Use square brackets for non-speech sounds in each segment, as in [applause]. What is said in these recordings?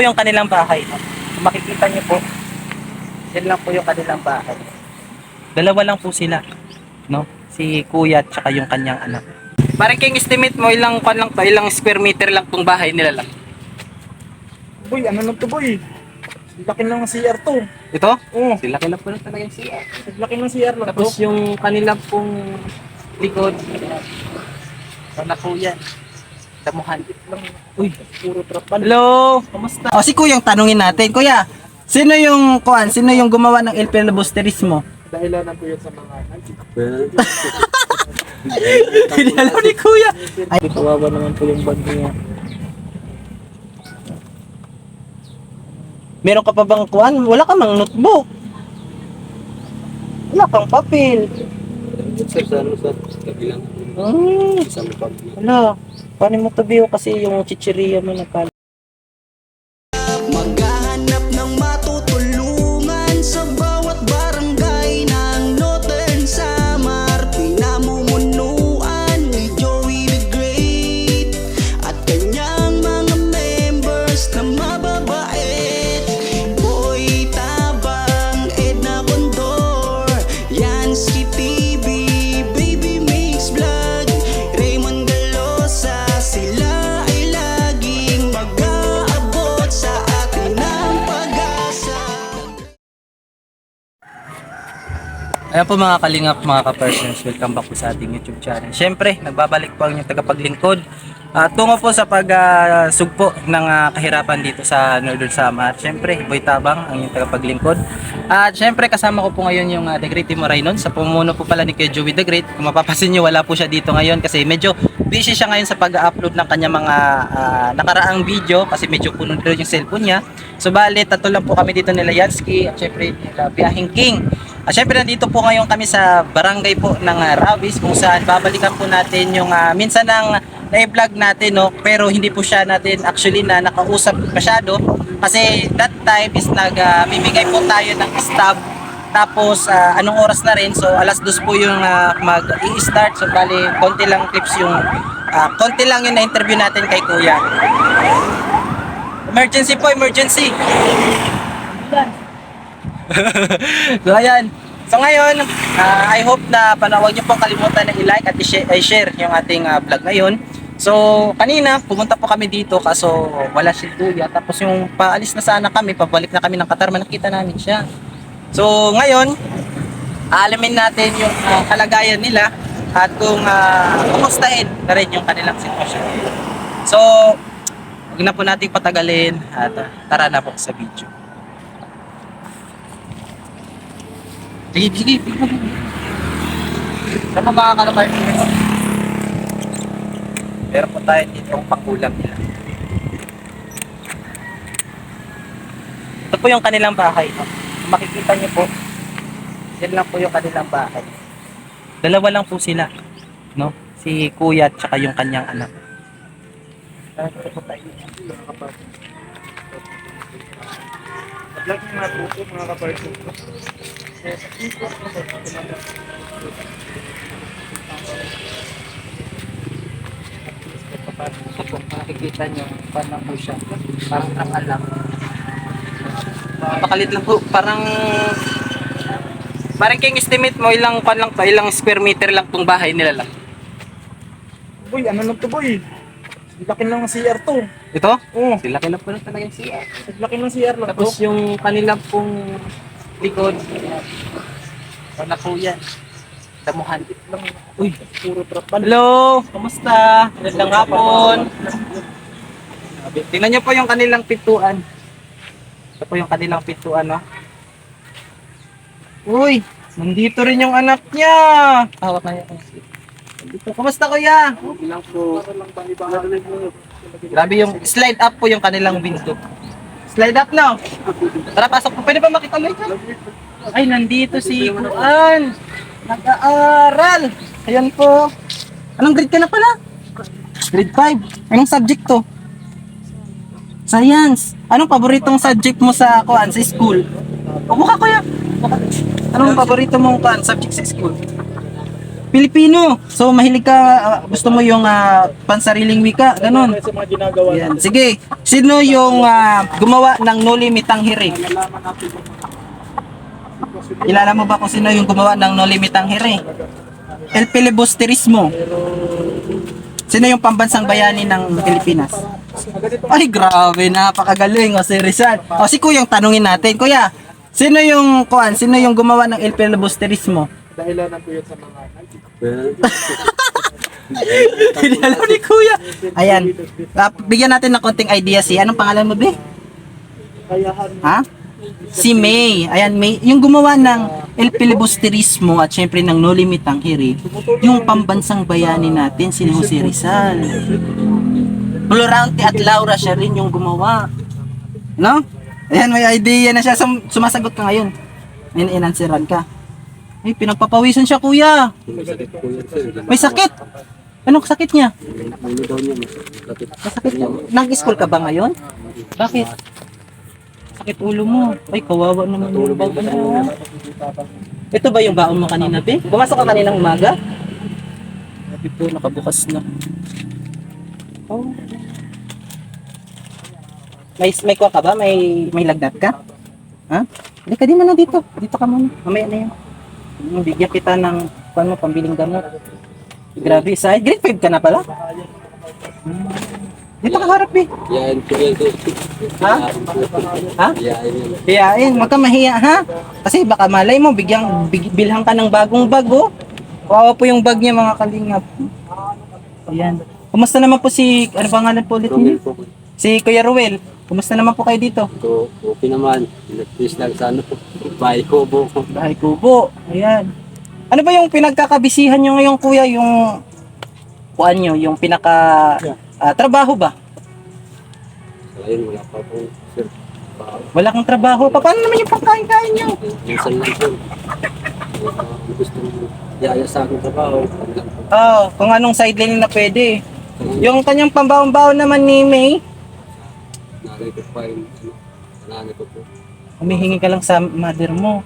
po yung kanilang bahay. Kung makikita niyo po, yan lang po yung kanilang bahay. Dalawa lang po sila. No? Si kuya at saka yung kanyang anak. Parang king estimate mo ilang kan lang to, ilang square meter lang tong bahay nila lang. Boy, ano lang to boy? Laki lang ng CR to. Ito? Oo, Sila kailan po na talaga yung CR. laki ng CR lang to. Tapos yung kanila pong likod, wala po yan. Damuhan. Uy, Puro trapal. hello! Kamusta? O si Kuya yung tanungin natin. Kuya, sino yung kuan? Sino yung gumawa ng El Filibusterismo? Dahilanan po yun sa mga [laughs] Hindi alam ni Kuya. Ay, kawawa naman po yung band niya. Meron ka pa bang kuan? Wala ka mang notebook. Wala kang papel. Sir, sa ano sa kabilang Hmm, isang pag wala. Paano mo tabiho kasi yung chichiriya mo nagkala? Po mga kalingap, mga ka-persons, welcome back po sa ating YouTube channel. Siyempre, nagbabalik po ang inyong tagapaglingkod. At tungo po sa pagsugpo ng ah, kahirapan dito sa Northern Samar. Siyempre, Boy Tabang, ang inyong tagapaglingkod. At siyempre, kasama ko po ngayon yung uh, The Great Timo. Sa pumuno po pala ni Kuya Joey The Great. Kung mapapasin nyo, wala po siya dito ngayon kasi medyo busy siya ngayon sa pag-upload ng kanya mga ah, nakaraang video kasi medyo puno yung cellphone niya. So bali, tatlo lang po kami dito nila Yansky at syempre nila Biyahing King. At syempre nandito po ngayon kami sa barangay po ng uh, Ravis kung saan babalikan po natin yung ah, minsan ng na-vlog natin no? Pero hindi po siya natin actually na nakausap masyado kasi that time is nag-mimigay po tayo ng stab tapos ah, anong oras na rin? So alas dos po yung ah, mag-i-start so bali konti lang clips yung ah, konti lang yung na-interview natin kay Kuya. Emergency po emergency [laughs] so ayan. So ngayon, ah, I hope na panawag niyo pong kalimutan na i-like at i-share, yung ating ah, vlog ngayon. So kanina pumunta po kami dito kaso wala si Kuya. Tapos yung paalis na sana kami, pabalik na kami ng Katarman, nakita namin siya. So ngayon, aalamin natin yung ah, kalagayan nila at kung uh, kumustahin na rin yung kanilang sitwasyon. So, huwag na po natin patagalin at ah, tara na po sa video. Sige, sige. Saan pa makakalapay dito? Meron po tayo dito ang pakulam nila. Ito po yung kanilang bahay. No? Makikita niyo po, yan lang po yung kanilang bahay. Dalawa lang po sila. No? Si kuya at saka yung kanyang anak. Ito po tayo. Vlog niyo nga po po mga kapartner. Po, makikita nyo, parang po siya. Parang ang alam. Napakalit lang po, parang Parang king estimate mo ilang pan lang to, ilang square meter lang tong bahay nila lang. Boy, ano lang to boy? Laki lang ng CR to. Ito? Oo, Sila kailan po na talaga yung CR. laki ng CR lang to. Tapos yung kanila pong likod, wala po yan. Damuhan. Uy, Puro trapal. Hello! Kamusta? Magandang hapon. Tingnan niyo po yung kanilang pintuan. Ito po yung kanilang pintuan, no? Uy! Nandito rin yung anak niya! Hawak na yung Dito. Kamusta kuya? Lang po. Grabe yung slide up po yung kanilang window. Slide up na. Tara, pasok po. Pwede ba makituloy ka? Ay, nandito si Kuan. Nag-aaral. Ayan po. Anong grade ka na pala? Grade 5. Anong subject to? Science. Anong paboritong subject mo sa Kuan sa school? Upo ka kuya. Anong paborito mong Kuan subject sa school? Pilipino. So mahilig ka, ah, gusto mo yung ah, pansariling wika, ganun. Sa mga ginagawa Yan. Sige, sino yung ah, gumawa ng No Limit ang Hiri? Kilala mo ba kung sino yung gumawa ng No Limit ang Hiri? El Filibusterismo. Sino yung pambansang bayani ng Pilipinas? Ay, grabe, napakagaling. O, si Rizal. O, si Kuyang tanungin natin. Kuya, sino yung, kuan, sino yung gumawa ng El Filibusterismo? Dahilanan ko yun sa mga Hindi alam ni Kuya. Ayan. Ah, bigyan natin ng konting idea si, anong pangalan mo, be? kayahan Ha? Si May. Ayan, May. Yung gumawa ng El Filibusterismo at syempre ng No Limit ang Hiri, yung pambansang bayani natin, si Jose Rizal. Florante at Laura siya rin yung gumawa. No? Ayan, may idea na siya. Sum- sumasagot ka ngayon. In inansweran ka. Ay, pinagpapawisan siya, kuya. Masakit po yan sir. May sakit. Anong sakit niya? Daw niya masakit. Niya. Nag-school ka ba ngayon? Bakit? Sakit ulo mo. Ay, kawawa naman yung bago mo. Ito ba yung baon mo kanina, Pe? Pumasok ka kaninang umaga? Sabi po, nakabukas na. Oh. May, may kuha ka ba? May, may lagnat ka? Ha? Hindi ka di na dito. Dito ka muna. Mamaya na yan. Bigyan kita ng kung mo, pambiling gamot. Grabe, sa grade 5 ka na pala? Hmm. Dito ka harap, eh. Yan. Ha? Ha? Hiyain, wag ka mahiya ha. Kasi baka malay mo, bigyang big, bilhan ka ng bagong bago. Kawawa po yung bag niya mga kalingap. Ayan. Kumusta naman po si, ano pangalan po ulit niya? Si Kuya Ruel. Kumusta naman po kayo dito? So, okay naman. Nag-twist lang sa ano. Bahay ko po. Bahay Kubo. Ayan. Ano ba yung pinagkakabisihan nyo ngayon kuya? Yung, kuan nyo, yung pinaka, ah, trabaho ba? Ayun, wala pa po sir. Pa- Wala kang trabaho. Pa, paano naman yung pagkain-kain nyo? Minsan lang po. Uh, gusto mo yaya sa akin trabaho. Po. Oh, kung anong sideline na pwede. Yung kanyang pambaon-baon naman ni May, Ko pa yung ano, nanay ko po. humihingi ka lang sa mother mo.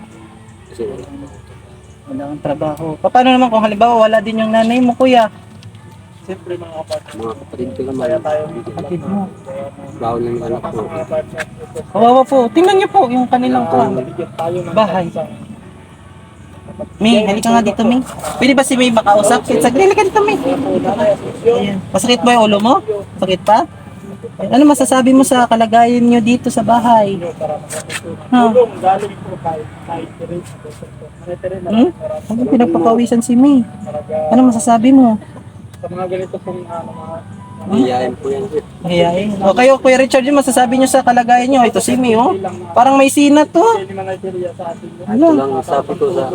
Kasi wala pa ako trabaho. Wala kang trabaho. Pa- Paano naman kung halimbawa wala din yung nanay mo, kuya? siyempre mga kapatid Mga kapatid ko naman. Kapatid mo. Bawal ng anak ko. Kawawa po. Tingnan niyo po yung kanilang ng Bahay. May, halika nga dito, May. Pwede ba si May makausap? Saglit, halika dito, May. Ayan. Masakit ba yung ulo mo? Sakit pa? Ano masasabi mo sa kalagayan niyo dito sa bahay? Ha? Hmm? Ano pinagpapawisan si May? Ano masasabi mo? sa mga ganito pong ano mga Iyayin po yan. O kayo, Kuya Richard, yung masasabi nyo sa kalagayan nyo. Ito si May, oh. Parang may sinat to. atin Ito Ano? lang sabi ko sa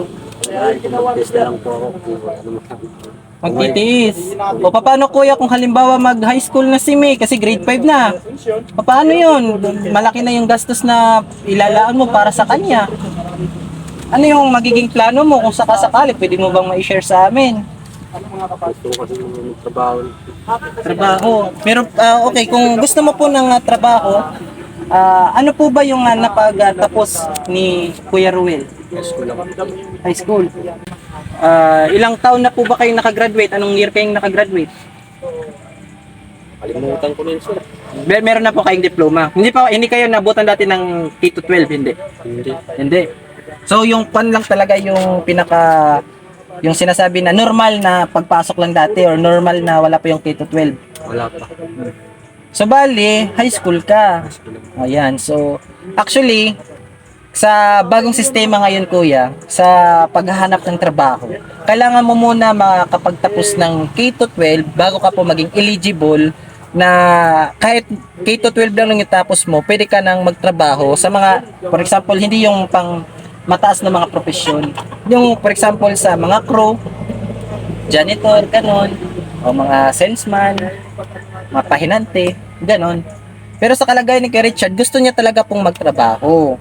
na lang po ako kung wala naman. Magtitiis. O paano kuya kung halimbawa mag high school na si May kasi grade 5 na? Assumption, Paano yun? Malaki na yung gastos na ilalaan mo para sa kanya. Ano yung magiging plano mo kung sakasakali? Pwede mo bang ma-share sa amin? Gusto ko kasi trabaho. Trabaho. Pero ah, okay, kung gusto mo po ng ah, trabaho, ah, ano po ba yung uh, napagtapos ni Kuya Ruel? Yes ko lang. High school. Ah, ilang taon na po ba kayong nakagraduate? Anong year kayong nakagraduate? Kalimutan ko na yun sir. Mer- meron na po kayong diploma. Hindi pa hindi kayo nabutan dati ng K to 12, hindi. Hindi. Hindi. So yung pan lang talaga yung pinaka yung sinasabi na normal na pagpasok lang dati or normal na wala pa yung K to 12. Wala pa. So bali, high school ka. Lang. Ayan. So actually sa bagong sistema ngayon kuya, sa paghahanap ng trabaho, kailangan mo muna makapagtapos ng K to 12 bago ka po maging eligible na kahit K to 12 lang yung tapos mo, pwede ka nang magtrabaho sa mga, for example, hindi yung pang mataas na mga profesyon. Yung, for example, sa mga crew, janitor, ganon, o mga salesman, mga pahinante, ganon. Pero sa kalagayan ni Kuya Richard, gusto niya talaga pong magtrabaho.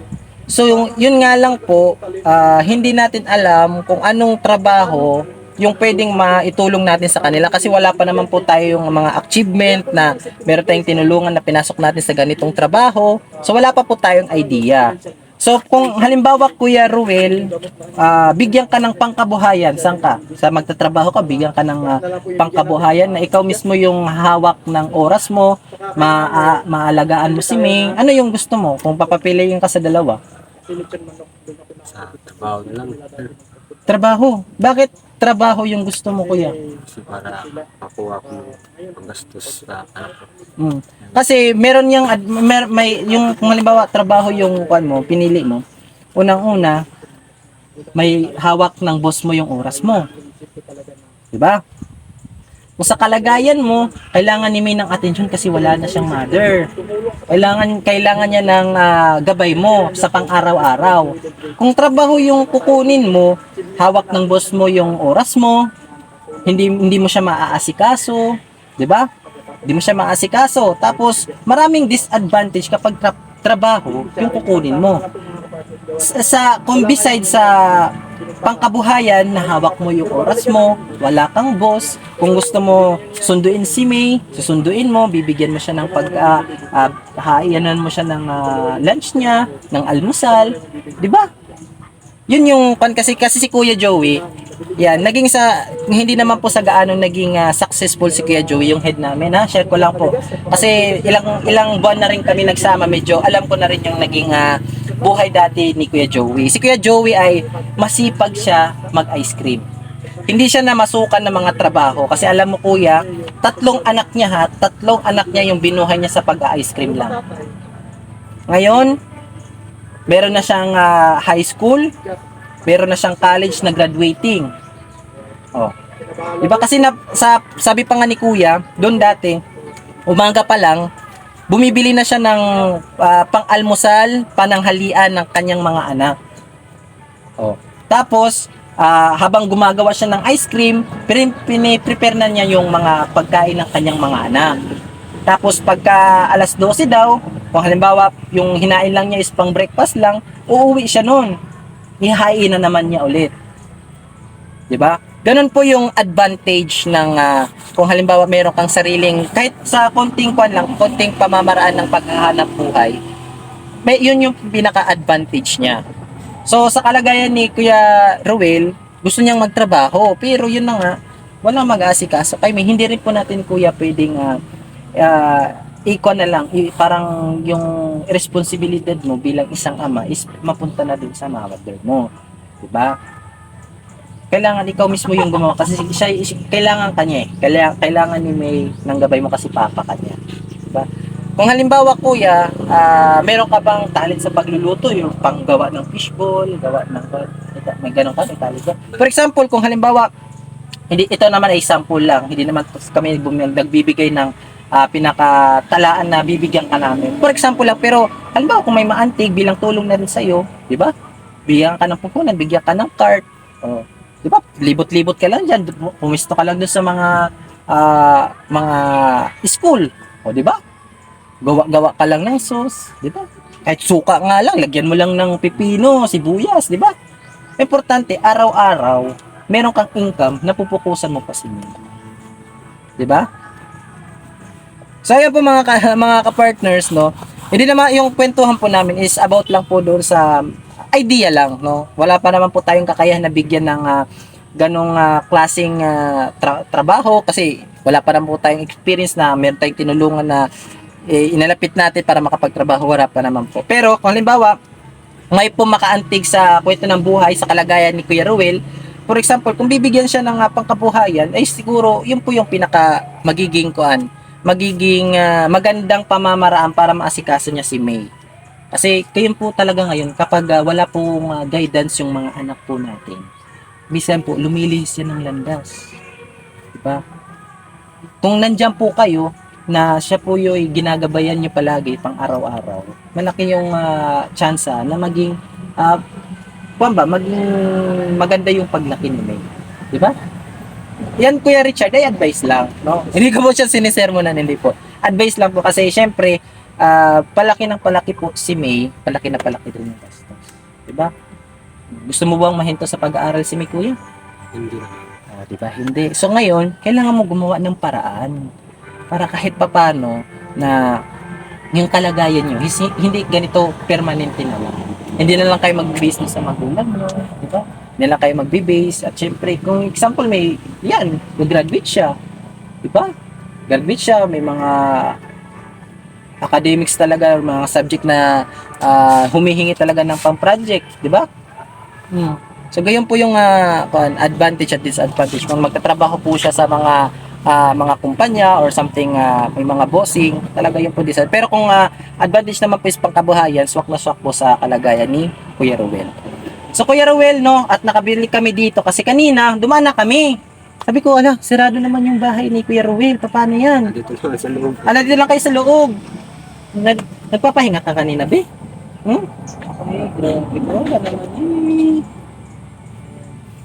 So, yung, yun nga lang po, ah, hindi natin alam kung anong trabaho yung pwedeng maitulong natin sa kanila kasi wala pa naman po tayo yung mga achievement na meron tayong tinulungan na pinasok natin sa ganitong trabaho. So, wala pa po tayong idea. So kung halimbawa Kuya Ruel, ah, bigyan ka ng pangkabuhayan, saan ka? Sa magtatrabaho ka, bigyan ka ng ah, pangkabuhayan na ikaw mismo yung hawak ng oras mo, ma maalagaan mo si May. Ano yung gusto mo kung papapiliin ka sa dalawa? Sa trabaho na lang. Trabaho. Bakit trabaho yung gusto mo, Kuya? Kasi para makuha ko ng panggastos sa anak ko. Mm. Kasi meron yung ad- mer, may yung kung halimbawa trabaho yung kwan mo, pinili mo. Unang-una may hawak ng boss mo yung oras mo. 'Di ba? Kung sa kalagayan mo, kailangan ni May ng attention kasi wala na siyang mother. Kailangan kailangan niya ng ah, gabay mo sa pang-araw-araw. Kung trabaho yung kukunin mo, hawak ng boss mo yung oras mo, hindi hindi mo siya maaasikaso, 'di ba? Hindi mo siya maasikaso. Tapos, maraming disadvantage kapag tra- trabaho yung kukunin mo. Sa, sa kung beside sa pangkabuhayan na hawak mo yung oras mo, wala kang boss. Kung gusto mo sunduin si May, susunduin mo, bibigyan mo siya ng pag uh, haiyanan mo siya ng ah, lunch niya, ng almusal, 'di ba? Yun yung kasi kasi si Kuya Joey, yan, naging sa hindi naman po sa gaano naging ah, successful si Kuya Joey yung head namin ha. Share ko lang po. Kasi ilang ilang buwan na rin kami nagsama, medyo alam ko na rin yung naging ah, buhay dati ni Kuya Joey. Si Kuya Joey ay masipag siya mag-ice cream. Hindi siya na masukan ng mga trabaho kasi alam mo kuya, tatlong anak niya ha, tatlong anak niya yung binuhay niya sa pag-ice cream lang. Ngayon, meron na siyang ah, high school, meron na siyang college na graduating. Oh. Iba kasi na, sa, sabi pa nga ni kuya, doon dati, umaga pa lang, bumibili na siya ng ah, pang-almusal, pananghalian ng kanyang mga anak. Oh. Tapos, ah, habang gumagawa siya ng ice cream, pin- piniprepare na niya yung mga pagkain ng kanyang mga anak. Tapos pagka alas 12 daw, kung halimbawa yung hinain lang niya is pang breakfast lang, uuwi siya noon. Ihain na naman niya ulit. 'Di ba? Ganun po yung advantage ng ah, kung halimbawa meron kang sariling kahit sa konting kwan lang, konting pamamaraan ng paghahanap buhay. May yun yung pinaka-advantage niya. So sa kalagayan ni Kuya Ruel, gusto niyang magtrabaho, pero yun na nga, walang mag-aasikaso. Kaya may hindi rin po natin kuya pwedeng uh, iko na lang, i- parang yung responsibilidad mo bilang isang ama is mapunta na din sa mother mo. 'Di ba? Kailangan ikaw mismo yung gumawa kasi siya, kailangan kanya eh. Kailangan, kailangan ni May ng gabay mo kasi papa kanya. 'Di ba? Kung halimbawa kuya, ah, meron ka bang talent sa pagluluto, yung panggawa ng fishball, gawa ng may ganun ka, may talent ka. For example, kung halimbawa, hindi ito naman ay sample lang, hindi naman kami nagbibigay ng ah, pinakatalaan na bibigyan ka namin. For example lang, pero halimbawa kung may maantig bilang tulong na rin sa iyo, 'di ba? Bigyan ka ng pupunan, bigyan ka ng cart. Oh, 'di ba? Libot-libot ka lang diyan, pumisto ka lang doon sa mga ah, mga school. O, 'di ba? Gawa-gawa ka lang ng sauce, 'di ba? Kahit suka nga lang, lagyan mo lang ng pipino, sibuyas, 'di ba? Importante araw-araw meron kang income na pupukusan mo pa si Mia. 'Di ba? So ayan po mga ka, [laughs] mga ka-partners no. Hindi naman yung kwentuhan po namin is about lang po doon sa idea lang no. Wala pa naman po tayong kakayahan na bigyan ng ah, ganong ah, klaseng ah, tra- trabaho kasi wala pa naman po tayong experience na meron tayong tinulungan na eh, inalapit natin para makapagtrabaho wala pa naman po. Pero kung halimbawa may po makaantig sa kwento ng buhay sa kalagayan ni Kuya Ruel, for example, kung bibigyan siya ng ah, pangkabuhayan, ay siguro yun po yung pinaka magiging kuan, magiging ah, magandang pamamaraan para maasikaso niya si May. Kasi kayo po talaga ngayon kapag ah, wala pong ah, guidance yung mga anak po natin. Minsan po lumilihis yan ng landas. Di ba? Kung nandyan po kayo na siya po yung ginagabayan niyo palagi pang araw-araw, malaki yung ah, tsansa na maging kuwan ba, maging maganda yung paglaki ni May. Di ba? Yan Kuya Richard, ay advice lang, no? Hindi ko po siya sinisermonan, hindi po. Advice lang po kasi syempre, ah, palaki ng palaki po si May, palaki na palaki din yung gastos. Di ba? Gusto mo bang mahinto sa pag-aaral si May, Kuya? Hindi na. Ah, di ba? Hindi. So ngayon, kailangan mo gumawa ng paraan para kahit papano na yung kalagayan nyo, hindi ganito permanente na lang. hindi na lang kayo mag-base sa magulang mo, di ba? Hindi na lang kayo magbe-base. At syempre, kung example may, yan, graduate siya, di ba? Graduate siya, may mga academics talaga, mga subject na ah, humihingi talaga ng pang-project, di ba? Hmm. So, gayon po yung kuwan, advantage at disadvantage. Kung magtatrabaho po siya sa mga ah, mga kumpanya or something, ah, may mga bossing, talaga yun po disadvantage. Pero kung ah, advantage naman po is pangkabuhayan, swak na swak po sa kalagayan ni Kuya Ruel. So, Kuya Ruel, no, at nakabili kami dito kasi kanina, dumaan na kami. Sabi ko, ala, sirado naman yung bahay ni Kuya Ruel. Paano yan? Dito lang sa loob. Ala, dito lang kayo sa loob. Nag, nagpapahinga ka kanina, be? Hmm? Ay, grabe ko. Naman eh.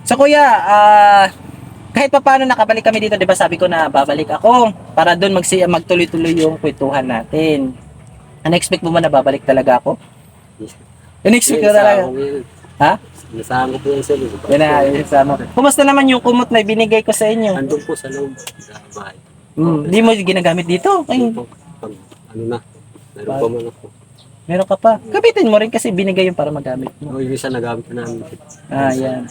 So, kuya, ah, kahit pa paano nakabalik kami dito, di ba sabi ko na babalik ako para doon magsi magtuloy-tuloy yung kwentuhan natin. Unexpect mo ba na babalik talaga ako? Unexpect ko talaga. Ha? Nasahan ko po yan sa loob. Yan na, yun sa ano. Kumusta naman yung kumot na binigay ko sa inyo? Andun po sa loob. Sa bahay. Hmm, di mo ginagamit dito? Ay, po. Pag ano na. Meron pa man ako. meron ka pa. Gamitin mo rin kasi binigay yung para magamit mo. O, yung isa nagamit na namin. Ah, yan.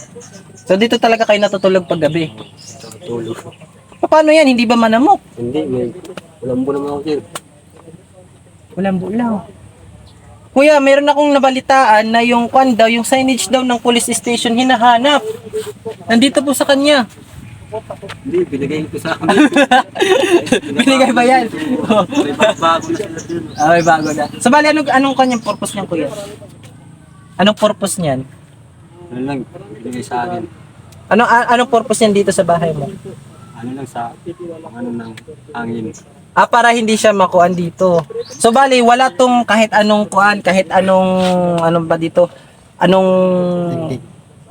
So dito talaga kayo natutulog pag gabi. Tulog. Paano yan? Hindi ba manamok? Hindi, may ulambo naman ako dyan. Walang bulaw. Kuya, meron akong nabalitaan na yung kwan daw, yung signage daw ng police station hinahanap. Nandito po sa kanya. Hindi, binigay ko sa amin. [laughs] Binigay ba yan? May bago na sila dun. ah, may bago na. So bali, anong, anong kanyang purpose niyan, kuya? Anong purpose niyan? Ano lang, binigay sa akin. Anong, a- anong purpose niyan dito sa bahay mo? Ano lang sa, ano ng hangin. Ah, para hindi siya makuan dito. So bali, wala tong kahit anong kuan, kahit anong anong ba dito? Anong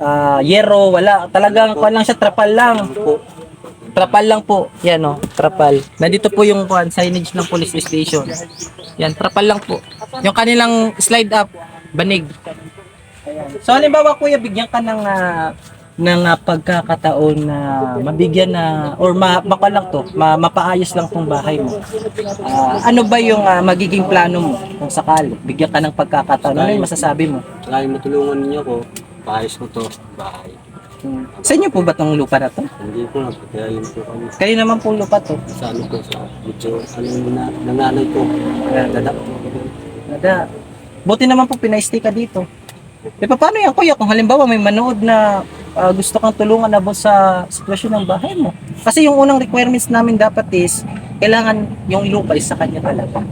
ah yero, wala. Talagang kuan lang siya, trapal lang. Trapal lang po. Yan oh, trapal. Nandito po yung kuan signage ng police station. Yan, trapal lang po. Yung kanilang slide up, banig. So halimbawa kuya, bigyan ka ng ah, ng ah, pagkakataon na mabigyan na or ma, maka lang to, ma, mapaayos lang tong bahay mo. Ah, ano ba yung ah, magiging plano mo kung sakali? Bigyan ka ng pagkakataon. Ano yung masasabi mo? Kaya matulungan niyo ako, paayos ko to, bahay. Hmm. Sa inyo po ba tong lupa na to? Hindi po kaya po kami. Kayo naman po lupa to. Sa ano po, sa medyo, ano na, nanganay ko. Po. Nada. Buti naman po pinaistay ka dito. E paano yan kuya kung halimbawa may manood na ah, gusto kang tulungan about sa sitwasyon ng bahay mo? Kasi yung unang requirements namin dapat is kailangan yung lupa is sa kanya talaga.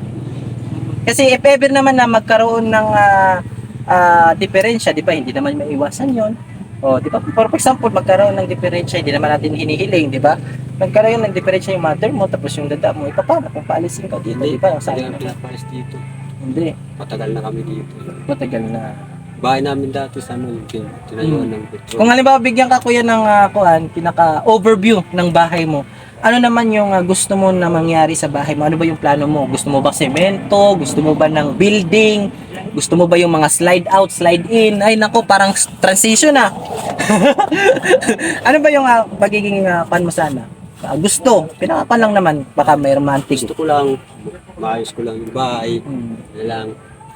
Kasi if ever naman na magkaroon ng ah, ah, diferensya, di ba? Hindi naman maiwasan yon. O, di ba? For example, magkaroon ng diferensya, hindi naman natin hinihiling, di ba? Magkaroon ng diferensya yung mother mo, tapos yung dada mo, ipapano kung paalisin ka dito, di ba? Sa akin pinapaayos dito. Hindi, Matagal na kami dito. matagal na. Bahay namin dati sa ano, tinayuan Hmm. ng petro. Kung halimbawa bigyan ka kuya ng uh, kuan, pinaka overview ng bahay mo. Ano naman yung ah, gusto mo na mangyari sa bahay mo? Ano ba yung plano mo? Gusto mo ba semento? Gusto mo ba ng building? Gusto mo ba yung mga slide out, slide in? Ay nako, parang transition ah. [laughs] ano ba yung uh, magiging uh, pan mo sana? Ah, gusto. Pinaka lang naman. Baka may romantic. Gusto ko lang, maayos ko lang yung bahay. Hmm. Na lang,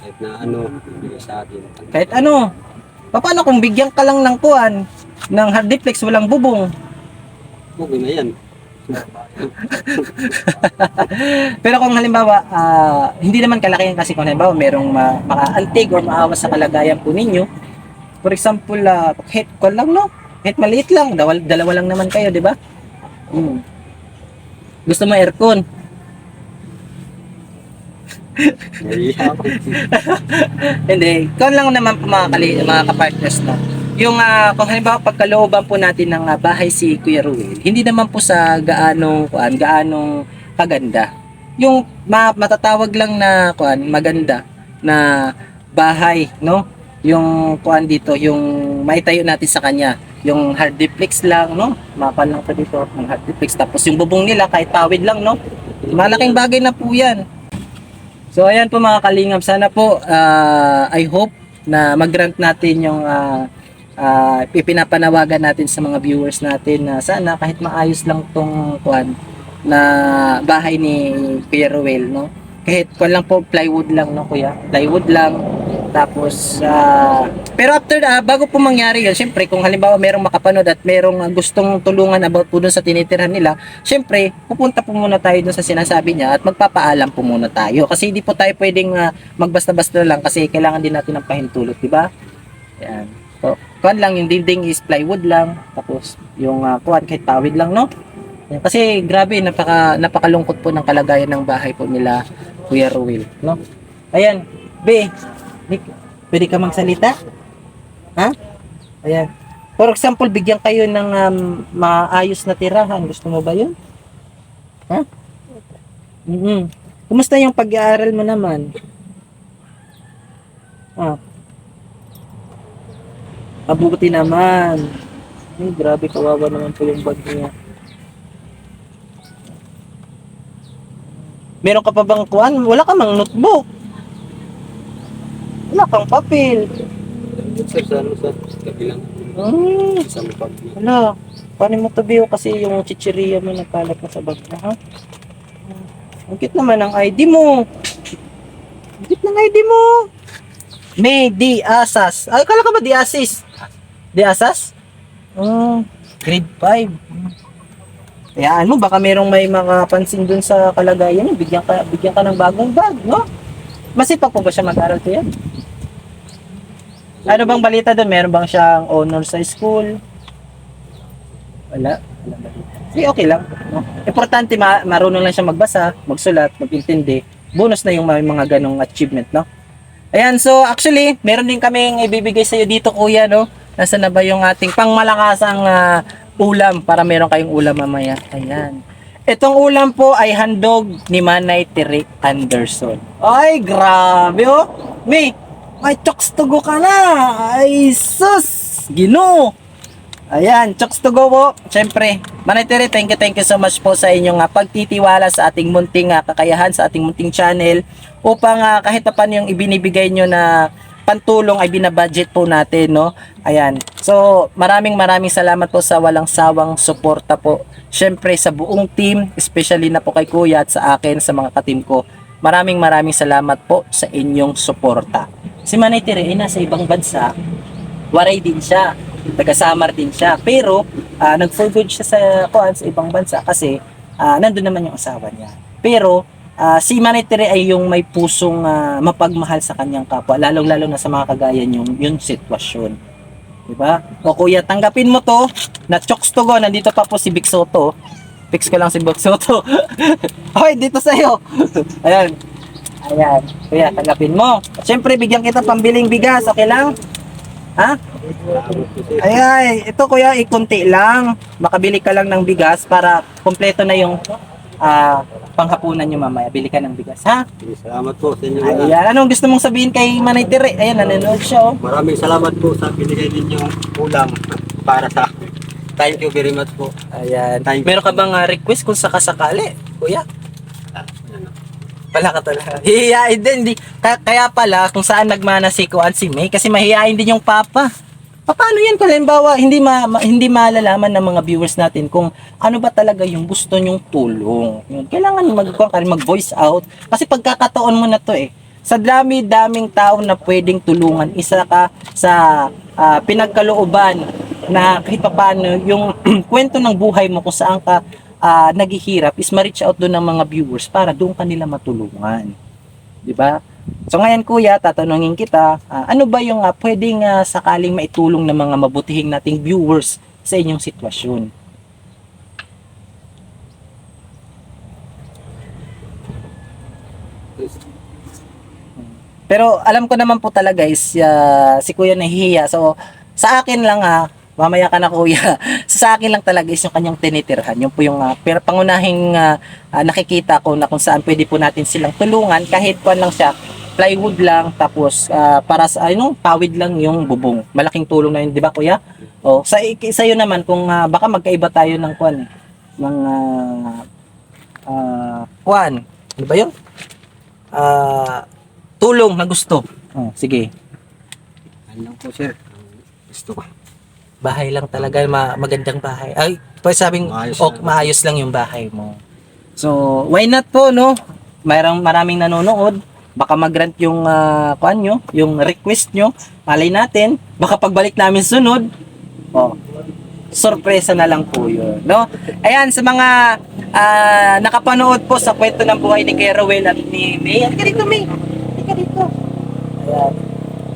kahit na ano, bibigay sa akin. Kahit ano. Paano kung bigyan ka lang ng kuan, ng hard duplex, walang bubong? Okay na yan. [laughs] Pero kung halimbawa, ah, hindi naman kalakihan kasi kung halimbawa merong ma- makaantig or maawa sa kalagayan po ninyo. For example, uh, kahit kwan lang no, kahit maliit lang, dalawa, dalawa lang naman kayo, di ba? Hmm. Gusto mo aircon? [laughs] Hindi. Kung lang naman po mga, kali, mga kapartners no. Yung ah, kung halimbawa pagkalooban po natin ng ah, bahay si Kuya Ruel, hindi naman po sa gaanong kuan, gaanong kaganda. Yung ma- matatawag lang na kuan, maganda na bahay, no? Yung kuan dito, yung maitayo natin sa kanya, yung hard duplex lang, no? Mapan lang po dito, ng hard duplex. Tapos yung bubong nila kahit pawid lang, no? Malaking bagay na po 'yan. So ayan po mga kalingap, sana po ah, I hope na mag-grant natin yung ah, ah, ipinapanawagan natin sa mga viewers natin na sana kahit maayos lang tong kuan na bahay ni Kuya Ruel, no? Kahit kuan lang po plywood lang no kuya, plywood lang Tapos, ah, pero after, ah, bago po mangyari yun, syempre, kung halimbawa merong makapanood at merong gustong tulungan about po dun sa tinitirhan nila, syempre, pupunta po muna tayo dun sa sinasabi niya at magpapaalam po muna tayo. Kasi hindi po tayo pwedeng ah, magbasta-basta lang kasi kailangan din natin ng pahintulot, di ba? Yan. So, kuan lang, yung dinding is plywood lang. Tapos, yung uh, kuan kahit pawid lang, no? Kasi grabe, napaka, napakalungkot po ng kalagayan ng bahay po nila, Kuya Ruel, no? Ayan, di, pwede ka magsalita? Ha? Ayan. For example, bigyan kayo ng um, maayos na tirahan. Gusto mo ba yun? Ha? mm Kumusta yung pag-aaral mo naman? Ah, Mabuti naman. Ay, grabe, kawawa naman po yung bag niya. Meron ka pa bang kuan? Wala ka mang notebook. Wala kang papel. Sir, sa ano, sa kabilang Hmm, isang pag wala. Paano mo tabiho kasi yung chichirya mo nagkalat na sa bag mo, ha? Ang cute naman ang ID mo. Ang cute ng ID mo. May di asas. Ay, kala ka ba di asis? Di asas? Oh, grade 5. Hayaan mo, baka merong may makapansin dun sa kalagayan. Bigyan ka, bigyan ka ng bagong bag, no? Masipag po ba siya mag-aral to yan? Ano bang balita doon? Meron bang siyang honor sa school? Wala. Wala balita. Okay lang. No? Importante, ma- marunong lang siya magbasa, magsulat, magintindi. Bonus na yung may mga ganong achievement, no? Ayan, so actually, meron din kaming ibibigay sa iyo dito, kuya, no? Nasa na ba yung ating pangmalakasang ah, ulam para meron kayong ulam mamaya. Ayan. Itong ulam po ay handog ni Manay Tirik Anderson. Ay, grabe oh. May, may chokes to go ka na. Ay, sus. Gino. Ayan, chokes to go po. Siyempre, Manay Tirik, thank you, thank you so much po sa inyong ah, pagtitiwala sa ating munting ah, kakayahan, sa ating munting channel upang ah, kahit pa yung ibinibigay nyo na pantulong ay binabudget po natin, no? Ayan. So, maraming maraming salamat po sa walang sawang suporta po. Syempre sa buong team, especially na po kay Kuya at sa akin, sa mga katim ko. Maraming maraming salamat po sa inyong suporta. Si Manay Tere ay nasa ibang bansa. Waray din siya. Taga-Samar din siya. Pero, ah, nag-for good siya sa, kuan, sa ibang bansa kasi ah, nandun naman yung asawa niya. Pero, Ah, si Manay Tere ay yung may pusong ah, mapagmahal sa kanyang kapwa, lalong-lalo na sa mga kagaya yung yung sitwasyon. 'Di ba? O kuya, tanggapin mo to. Na chokes to go, nandito pa po si Big Soto. Fix ko lang si Big Soto. [laughs] Hoy, dito sa iyo. [laughs] Ayan. Ayan. Kuya, tanggapin mo. Siyempre, bigyan kita pambiling bigas. Okay lang? Ha? Ay, ay, ito kuya, ikunti lang. Makabili ka lang ng bigas para kompleto na yung ah, panghapunan nyo mamaya. Bili ka ng bigas, ha? Salamat po sa inyo. lahat. Ayan, anong gusto mong sabihin kay Manay Tere? Ayan, nanonood siya, oh. Maraming salamat po sa binigay ninyong ulam para sa akin. Thank you very much po. Ayan. Thank you. Meron ka bang ah, request kung sakasakali, kuya? Wala ka talaga. [laughs] Hihiyain din. Di, kaya, kaya pala, kung saan nagmana si Kuan si May, kasi mahihain din yung papa. Pa- Paano yan? Kung halimbawa, hindi, ma, ma- hindi malalaman ng mga viewers natin kung ano ba talaga yung gusto nyong tulong. Yun, Kailangan mag, mag-voice out. Kasi pagkakataon mo na to eh. Sa dami-daming tao na pwedeng tulungan, isa ka sa ah, pinagkalooban na kahit paano yung [clears throat] kwento ng buhay mo kung saan ka ah, naghihirap is ma-reach out doon ng mga viewers para doon kanila matulungan. 'Di ba? So ngayon kuya, tatanungin kita, ah, ano ba yung ah, pwedeng ah, sakaling maitulong ng mga mabutihing nating viewers sa inyong sitwasyon? Pero alam ko naman po talaga is ah, si kuya nahihiya. So sa akin lang ha, mamaya ka na kuya. [laughs] sa akin lang talaga is yung kanyang tinitirhan. Yung po yung ah, pero pangunahing ah, ah, nakikita ko na kung saan pwede po natin silang tulungan. Kahit kuan lang siya plywood lang tapos ah, para sa ano pawid lang yung bubong. Malaking tulong na yun di ba kuya? Oh sa sa iyo naman kung ah, baka magkaiba tayo ng kuan eh ng ah, ah, kuan ano ba yun? Ah tulong na gusto. Oh sige. Ano po sir. Gusto ko. Bahay lang talaga ma- magandang bahay ay pwede sabing Maayos ok, lang. maayos lang yung bahay mo so why not po no mayroong maraming nanonood baka mag-grant yung uh, kuan nyo, yung request nyo. Malay natin, baka pagbalik namin sunod, oh, sorpresa na lang po yun, no? Ayan, sa mga ah, nakapanood po sa kwento ng buhay ni Kuya at ni May. Halika dito, May.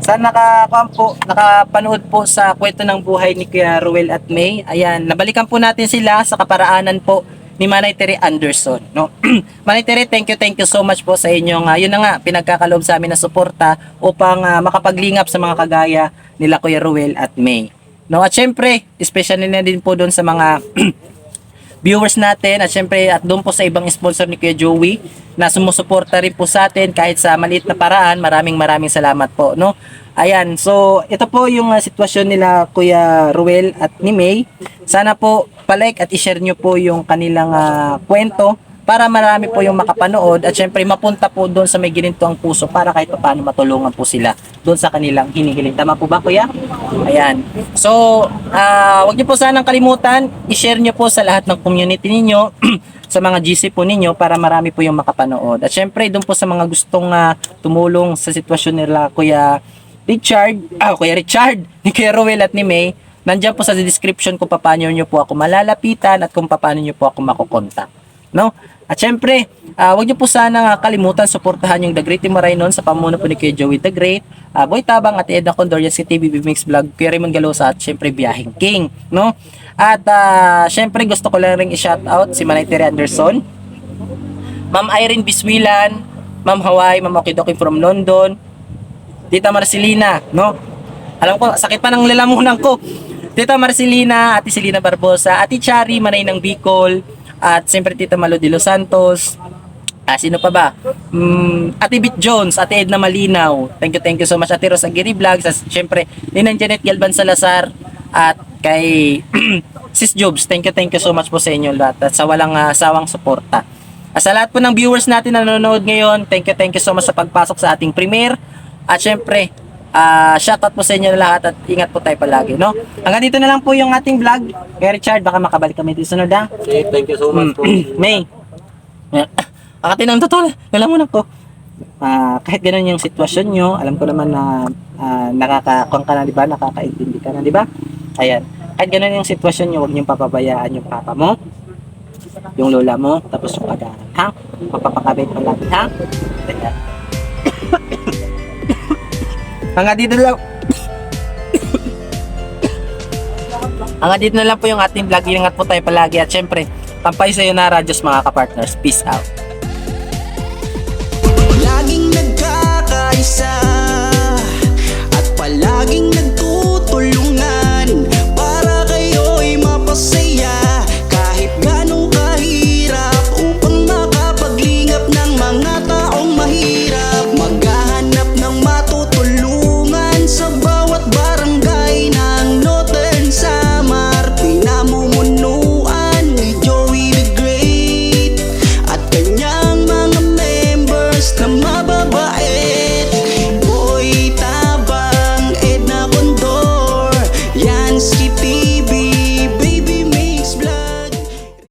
Halika dito. Ayan. Sa nakakuan po, nakapanood po sa kwento ng buhay ni Kuya Ruel at May. Ayan, nabalikan po natin sila sa kaparaanan po ni Manay Tere Anderson, no? [clears throat] Manay Tere, thank you, thank you so much po sa inyong, uh, yun na nga, pinagkakaloob sa amin na suporta upang ah, makapaglingap sa mga kagaya nila Kuya Ruel at May. No, at syempre, especially na din po doon sa mga [clears throat] viewers natin at syempre at doon po sa ibang sponsor ni Kuya Joey na sumusuporta rin po sa atin kahit sa maliit na paraan. Maraming maraming salamat po, no? Ayan, so ito po yung uh, sitwasyon nila Kuya Ruel at ni May. Sana po palike at i-share nyo po yung kanilang ah, kwento para marami po yung makapanood at syempre mapunta po doon sa may gininto ang puso para kahit paano matulungan po sila doon sa kanilang hinihiling. Tama po ba kuya? Ayan. So, ah wag niyo po sanang kalimutan, i-share niyo po sa lahat ng community ninyo, [clears throat] sa mga GC po ninyo para marami po yung makapanood. At syempre doon po sa mga gustong ah, tumulong sa sitwasyon nila Kuya Richard, [clears throat] ah Kuya Richard, [laughs] ni Kuya Rowel at ni May, nandiyan po sa description kung paano niyo po ako malalapitan at kung paano niyo po ako makokontak. No? At syempre, ah wag niyo po sana nga kalimutan suportahan yung The Great Timorainon sa pamuno po ni Kuya Joey The Great, ah Boy Tabang at Edna Condorian si TVB Mix Vlog, Kuya Raymond Galosa at syempre Biyahing King, no? At ah syempre gusto ko lang ring i-shout out si Manay Tere Anderson, Ma'am Irene Biswilan, Ma'am Hawaii, Ma'am Okidoki from London, Tita Marcelina, no? Alam ko, sakit pa ng lalamunan ko. Tita Marcelina, Ate Selina Barbosa, Ate Chari, Manay ng Bicol, at siyempre Tita Malo de Los Santos, Ah, sino pa ba? Mm, Ate Bit Jones, Ate Edna Malinaw. Thank you, thank you so much. Ate Rosa Giri Vlogs. At syempre, Ninang Janet Galban Salazar. At kay [clears throat] Sis Jobs. Thank you, thank you so much po sa inyo lahat. At sa walang ah, sawang suporta. At sa lahat po ng viewers natin na nanonood ngayon, thank you, thank you so much sa pagpasok sa ating premiere. At syempre, ah shoutout po sa inyo lahat at ingat po tayo palagi, no? Hanggang dito na lang po yung ating vlog. Kaya Richard, baka makabalik kami dito sunod ha. Okay, thank you so much po. [clears throat] May. [laughs] Akati ng totoo, alam mo na ko. Ah, kahit ganun yung sitwasyon nyo, alam ko naman na uh, nakakakuang ka na, di ba? Nakakaintindi ka na, di ba? Ayan. Kahit ganun yung sitwasyon nyo, huwag nyo papabayaan yung papa mo, yung lola mo, tapos yung pag-aaral, ha? Papapakabit mo lagi, ha? Ayan. [coughs] Hanggang dito lang. Hanggang dito na lang po yung ating vlog. Ingat po tayo palagi. At syempre, tampay sa iyo na radyos mga kapartners. Peace out. Laging nagkakaisa at palaging